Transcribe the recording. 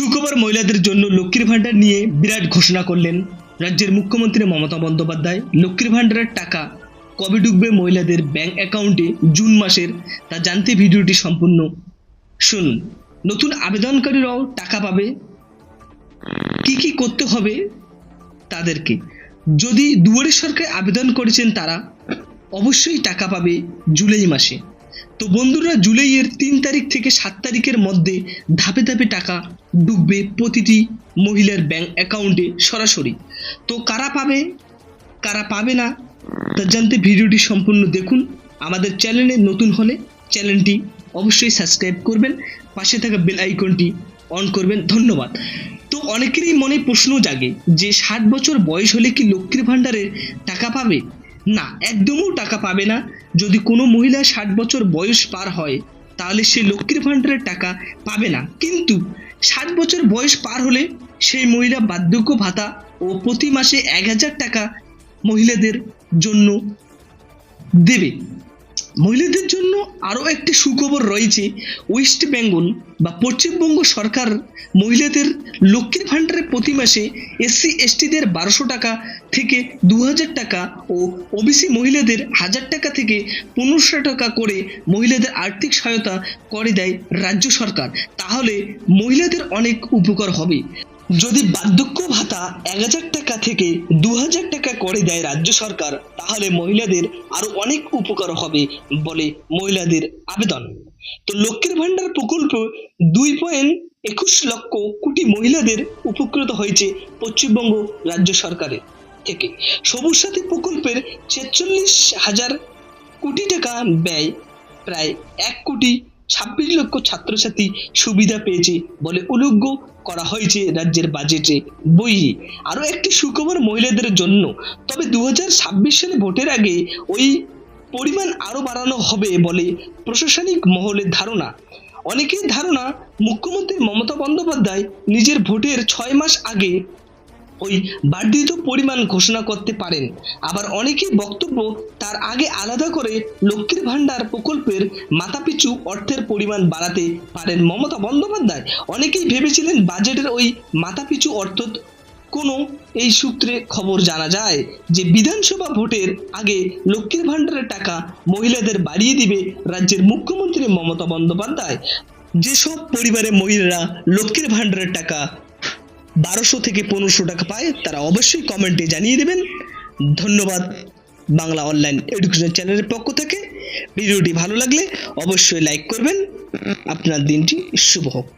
সুখবর মহিলাদের জন্য লক্ষ্মীর ভাণ্ডার নিয়ে বিরাট ঘোষণা করলেন রাজ্যের মুখ্যমন্ত্রী মমতা বন্দ্যোপাধ্যায়। লক্ষ্মীর ভাণ্ডারের টাকা কবে ঢুকবে মহিলাদের ব্যাংক অ্যাকাউন্টে জুন মাসের? তা জানতে ভিডিওটি সম্পূর্ণ শুনুন। নতুন আবেদনকারীরাও টাকা পাবে। কি কি করতে হবে তাদেরকে? যদি দুয়ারে সরকারে আবেদন করেছেন তারা, অবশ্যই টাকা পাবে জুলাই মাসে। তো বন্ধুরা জুলাইয়ের তিন তারিখ থেকে সাত তারিখের মধ্যে ধাপে ধাপে টাকা ঢুকবে প্রতিটি মহিলার ব্যাংক অ্যাকাউন্টে সরাসরি। তো কারা পাবে কারা পাবে না, তা জানতে ভিডিওটি সম্পূর্ণ দেখুন। আমাদের চ্যানেলে নতুন হলে চ্যানেলটি অবশ্যই সাবস্ক্রাইব করবেন, পাশে থাকা বেল আইকনটি অন করবেন। ধন্যবাদ। তো অনেকেরই মনে প্রশ্ন জাগে যে, ষাট বছর বয়স হলে কি লক্ষ্মীর ভাণ্ডারের টাকা পাবে? না, একদমও টাকা পাবে না। যদি কোনো মহিলা ষাট বছর বয়স পার হয়, তাহলে সে লক্ষ্মীর ভাণ্ডারের টাকা পাবে না। কিন্তু ষাট বছর বয়স পার হলে সেই মহিলা বার্ধক্য ভাতা ও প্রতি মাসে এক হাজার টাকা মহিলাদের জন্য দেবে। মহিলাদের জন্য আরও একটি সুখবর রয়েছে। ওয়েস্ট বেঙ্গল বা পশ্চিমবঙ্গ সরকার মহিলাদের লক্ষ্মীর ভাণ্ডারে প্রতি মাসে এসসি এসটিদের বারোশো টাকা থেকে দু হাজার টাকা ও ওবিসি মহিলাদের হাজার টাকা থেকে পনেরোশো টাকা করে মহিলাদের আর্থিক সহায়তা করে দেয় রাজ্য সরকার। তাহলে মহিলাদের অনেক উপকার হবে। যদি বার্ধক্য ভাতা এক হাজার টাকা থেকে দু হাজার টাকা করে দেয় রাজ্য সরকার, তাহলে মহিলাদের আরও অনেক উপকার হবে বলে মহিলাদের আবেদন। তো লক্ষ্মীর ভাণ্ডার প্রকল্প দুই পয়েন্ট একুশ লক্ষ কোটি মহিলাদের উপকৃত হয়েছে পশ্চিমবঙ্গ রাজ্য সরকারের। থেকে সবুজ সাথী প্রকল্পের ছেচল্লিশ হাজার কোটি টাকা ব্যয়, প্রায় এক কোটি ছাব্বিশ লক্ষ ছাত্রছাত্রী সুবিধা পেয়েছে বলে উল্লেখ করা হয়েছে রাজ্যের বাজেটে বইয়ে আরও একটি সুখবর মহিলাদের জন্য। তবে দু ছাব্বিশ সালে ভোটের আগে ওই পরিমাণ আরও বাড়ানো হবে বলে প্রশাসনিক মহলের ধারণা। অনেকের ধারণা, মুখ্যমন্ত্রী মমতা বন্দ্যোপাধ্যায় নিজের ভোটের ছয় মাস আগে ওই বর্ধিত পরিমাণ ঘোষণা করতে পারেন। আবার অনেকের বক্তব্য তার আগে আলাদা করে লক্ষ্মীর ভাণ্ডার প্রকল্পের মাথাপিছু অর্থের পরিমাণ বাড়াতে পারেন মমতা বন্দ্যোপাধ্যায়। অনেকেই ভেবেছিলেন বাজেটের ওই মাথাপিছু অর্থ কোনো এই সূত্রে খবর জানা যায় যে বিধানসভা ভোটের আগে লক্ষ্মীর ভাণ্ডারের টাকা মহিলাদের বাড়িয়ে দিবে রাজ্যের মুখ্যমন্ত্রী মমতা বন্দ্যোপাধ্যায়। যেসব পরিবারের মহিলারা লক্ষ্মীর ভাণ্ডারের টাকা বারোশো থেকে পনেরোশো টাকা পায়, তারা অবশ্যই কমেন্টে জানিয়ে দেবেন। ধন্যবাদ বাংলা অনলাইন এডুকেশন চ্যানেলের পক্ষ থেকে। ভিডিওটি ভালো লাগলে অবশ্যই লাইক করবেন। আপনার দিনটি শুভ হোক।